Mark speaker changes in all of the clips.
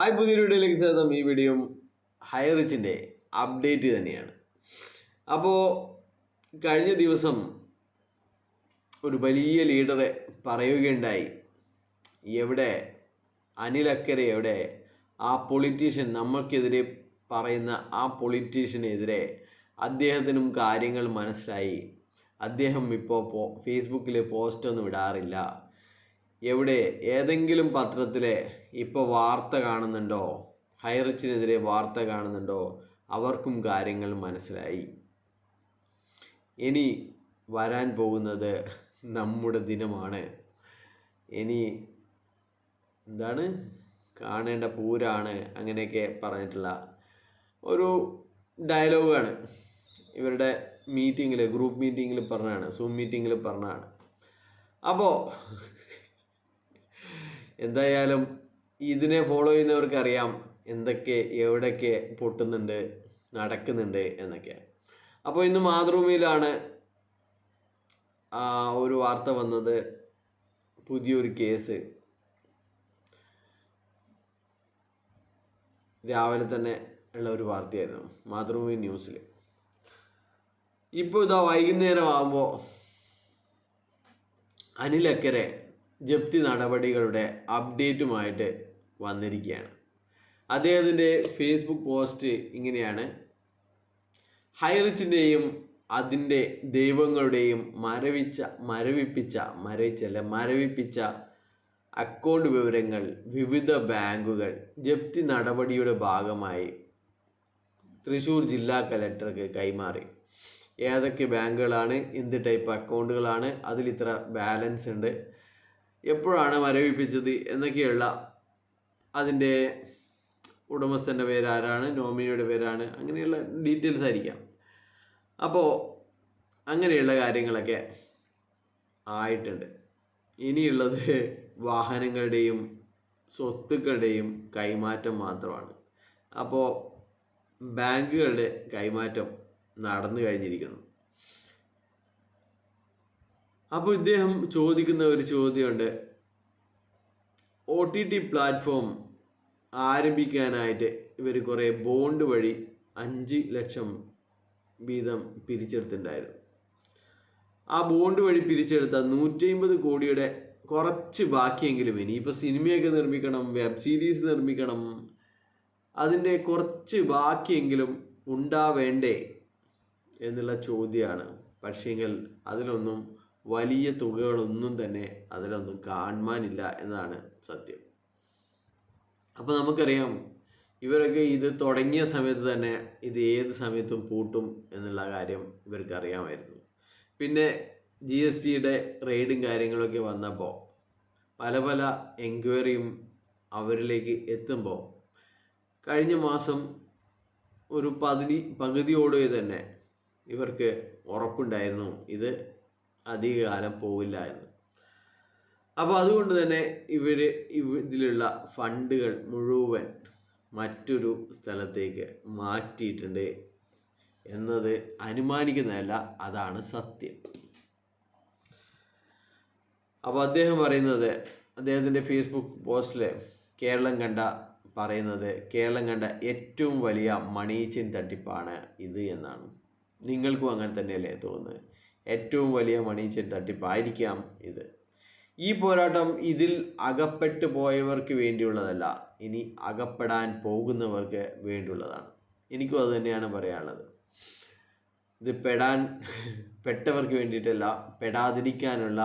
Speaker 1: Hi പുതിയൊരു വീഡിയോയിലേക്ക് സ്വാഗതം. ഈ വീഡിയോ ഹൈറിച്ചിന്റെ അപ്ഡേറ്റ് തന്നെയാണ്. അപ്പോൾ കഴിഞ്ഞ ദിവസം ഒരു വലിയ ലീഡറെ പറയുകയുണ്ടായി. എവിടെ അനിലക്കരെ എവിടെ ആ പൊളിറ്റീഷ്യൻ നമ്മൾക്കെതിരെ പറയുന്ന ആ പൊളിറ്റീഷ്യനെതിരെ അദ്ദേഹത്തിനും കാര്യങ്ങൾ മനസ്സിലായി. അദ്ദേഹം ഇപ്പോൾ ഫേസ്ബുക്കിലെ പോസ്റ്റൊന്നും ഇടാറില്ല. എവിടെ? ഏതെങ്കിലും പത്രത്തിലെ ഇപ്പോൾ വാർത്ത കാണുന്നുണ്ടോ? ഹൈറിച്ചിനെതിരെ വാർത്ത കാണുന്നുണ്ടോ? അവർക്കും കാര്യങ്ങൾ മനസ്സിലായി. ഇനി വരാൻ പോകുന്നത് നമ്മുടെ ദിനമാണ്. ഇനി എന്താണ്? കാണേണ്ട പൂരാണ് അങ്ങനെയൊക്കെ പറഞ്ഞിട്ടുള്ള ഒരു ഡയലോഗാണ്. ഇവരുടെ മീറ്റിങ്ങിൽ ഗ്രൂപ്പ് മീറ്റിങ്ങിൽ പറഞ്ഞാണ് സൂം മീറ്റിങ്ങിൽ പറഞ്ഞാണ് അപ്പോൾ എന്തായാലും ഇതിനെ ഫോളോ ചെയ്യുന്നവർക്ക് അറിയാം എന്തൊക്കെ എവിടെയൊക്കെ പൊട്ടുന്നുണ്ട് നടക്കുന്നുണ്ട് എന്നൊക്കെ. അപ്പോൾ ഇന്ന് മാതൃഭൂമിയിലാണ് ഒരു വാർത്ത വന്നത് പുതിയൊരു കേസ്. രാവിലെ തന്നെ ഉള്ള ഒരു വാർത്തയായിരുന്നു മാതൃഭൂമി ന്യൂസിൽ ഇപ്പോൾ ഇതാ വൈകുന്നേരം ആകുമ്പോൾ അനിലക്കരെ ജപ്തി നടപടികളുടെ അപ്ഡേറ്റുമായിട്ട് വന്നിരിക്കുകയാണ്. അദ്ദേഹത്തിന്റെ ഫേസ്ബുക്ക് പോസ്റ്റ് ഇങ്ങനെയാണ്. ഹൈറിച്ചിന്റെയും അതിന്റെ ദൈവങ്ങളുടെയും മരവിച്ച മരവിപ്പിച്ച മരവിച്ചല്ല മരവിപ്പിച്ച അക്കൗണ്ട് വിവരങ്ങൾ വിവിധ ബാങ്കുകൾ ജപ്തി നടപടിയുടെ ഭാഗമായി തൃശ്ശൂർ ജില്ലാ കലക്ടർക്ക് കൈമാറി. ഏതൊക്കെ ബാങ്കുകളാണ് എന്ത് ടൈപ്പ് അക്കൗണ്ടുകളാണ് അതിൽ ഇത്ര ബാലൻസ് ഉണ്ട്. എപ്പോഴാണ് മരവിപ്പിച്ചത് എന്നൊക്കെയുള്ള അതിന്റെ ഉടമസ്ഥന്റെ പേരാരാണ് നോമിനിയുടെ പേരാണ് അങ്ങനെയുള്ള ഡീറ്റെയിൽസ് ആയിരിക്കാം. അപ്പോൾ അങ്ങനെയുള്ള കാര്യങ്ങളൊക്കെ ആയിട്ടുണ്ട്. ഇനിയുള്ളത് വാഹനങ്ങളുടെയും സ്വത്തുക്കളുടെയും കൈമാറ്റം മാത്രമാണ്. അപ്പോൾ ബാങ്കുകളുടെ കൈമാറ്റം നടന്നു കഴിഞ്ഞിരിക്കുന്നു. അപ്പോൾ ഇദ്ദേഹം ചോദിക്കുന്ന ഒരു ചോദ്യമുണ്ട്. ഒ ടി ടി പ്ലാറ്റ്ഫോം ആരംഭിക്കാനായിട്ട് ഇവർ കുറേ ബോണ്ട് വഴി അഞ്ച് ലക്ഷം വീതം പിരിച്ചെടുത്തിട്ടുണ്ടായിരുന്നു. ആ ബോണ്ട് വഴി പിരിച്ചെടുത്ത നൂറ്റിയമ്പത് കോടിയുടെ കുറച്ച് ബാക്കിയെങ്കിലും ഇനിയിപ്പോൾ സിനിമയൊക്കെ നിർമ്മിക്കണം വെബ് സീരീസ് നിർമ്മിക്കണം അതിന്റെ കുറച്ച് ബാക്കിയെങ്കിലും ഉണ്ടാവേണ്ടേ എന്നുള്ള ചോദ്യമാണ്. പക്ഷേങ്കിൽ അതിലൊന്നും വലിയ തുകകളൊന്നും തന്നെ അതിലൊന്നും കാണുവാനില്ല എന്നതാണ് സത്യം. അപ്പോൾ നമുക്കറിയാം ഇവരൊക്കെ ഇത് തുടങ്ങിയ സമയത്ത് തന്നെ ഇത് ഏത് സമയത്തും പൂട്ടും എന്നുള്ള കാര്യം ഇവർക്ക് അറിയാമായിരുന്നു പിന്നെ ജി എസ് ടിയുടെ റെയ്ഡും കാര്യങ്ങളൊക്കെ വന്നപ്പോൾ പല പല എൻക്വയറിയും അവരിലേക്ക് എത്തുമ്പോൾ കഴിഞ്ഞ മാസം ഒരു പകുതി പകുതിയോടെ തന്നെ ഇവർക്ക് ഉറപ്പുണ്ടായിരുന്നു ഇത് അധികകാലം പോവില്ല എന്ന്. അപ്പോൾ അതുകൊണ്ട് തന്നെ ഇവർ ഇതിലുള്ള ഫണ്ടുകൾ മുഴുവൻ മറ്റൊരു സ്ഥലത്തേക്ക് മാറ്റിയിട്ടുണ്ട് എന്നത് അനുമാനിക്കുന്നതല്ല അതാണ് സത്യം. അപ്പോൾ അദ്ദേഹം പറയുന്നത് അദ്ദേഹത്തിന്റെ ഫേസ്ബുക്ക് പോസ്റ്റിൽ കേരളം കണ്ട പറയുന്നത് കേരളം കണ്ട ഏറ്റവും വലിയ മണീച്ചിൻ തട്ടിപ്പാണ് ഇത് എന്നാണ്. നിങ്ങൾക്കും അങ്ങനെ തന്നെയല്ലേ തോന്നുന്നത്? ഏറ്റവും വലിയ മണി തട്ടിപ്പായിരിക്കാം ഇത്. ഈ പോരാട്ടം ഇതിൽ അകപ്പെട്ടു പോയവർക്ക് വേണ്ടിയുള്ളതല്ല ഇനി അകപ്പെടാൻ പോകുന്നവർക്ക് വേണ്ടിയുള്ളതാണ്. എനിക്കും അത് തന്നെയാണ് പറയാനുള്ളത്. ഇത് പെടാൻ പെട്ടവർക്ക് വേണ്ടിയിട്ടല്ല പെടാതിരിക്കാനുള്ള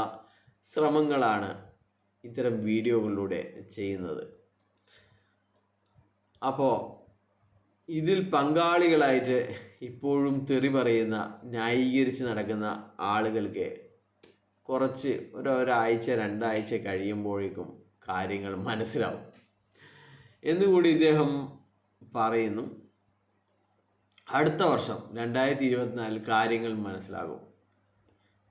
Speaker 1: ശ്രമങ്ങളാണ് ഇത്തരം വീഡിയോകളിലൂടെ ചെയ്യുന്നത്. അപ്പോൾ ഇതിൽ പങ്കാളികളായിട്ട് ഇപ്പോഴും തെറി പറയുന്ന ന്യായീകരിച്ച് നടക്കുന്ന ആളുകൾക്ക് കുറച്ച് ഒരു ഒരാഴ്ച രണ്ടാഴ്ച കഴിയുമ്പോഴേക്കും കാര്യങ്ങൾ മനസ്സിലാവും. എന്നുകൂടി ഇദ്ദേഹം പറയുന്നു. അടുത്ത വർഷം രണ്ടായിരത്തി ഇരുപത്തിനാലിൽ കാര്യങ്ങൾ മനസ്സിലാകും.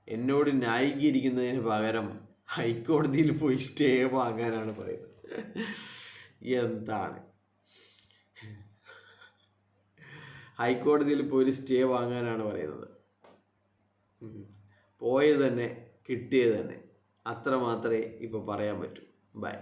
Speaker 1: എന്നോട് ന്യായീകരിക്കുന്നതിന് പകരം ഹൈക്കോടതിയിൽ പോയി സ്റ്റേ വാങ്ങാനാണ് പറയുന്നത്. എന്താണ്? ഹൈക്കോടതിയിൽ പോയി സ്റ്റേ വാങ്ങാനാണ് പറയുന്നത്. പോയത് തന്നെ കിട്ടിയത് തന്നെ. അത്ര മാത്രമേ ഇപ്പോൾ പറയാൻ പറ്റൂ. ബൈ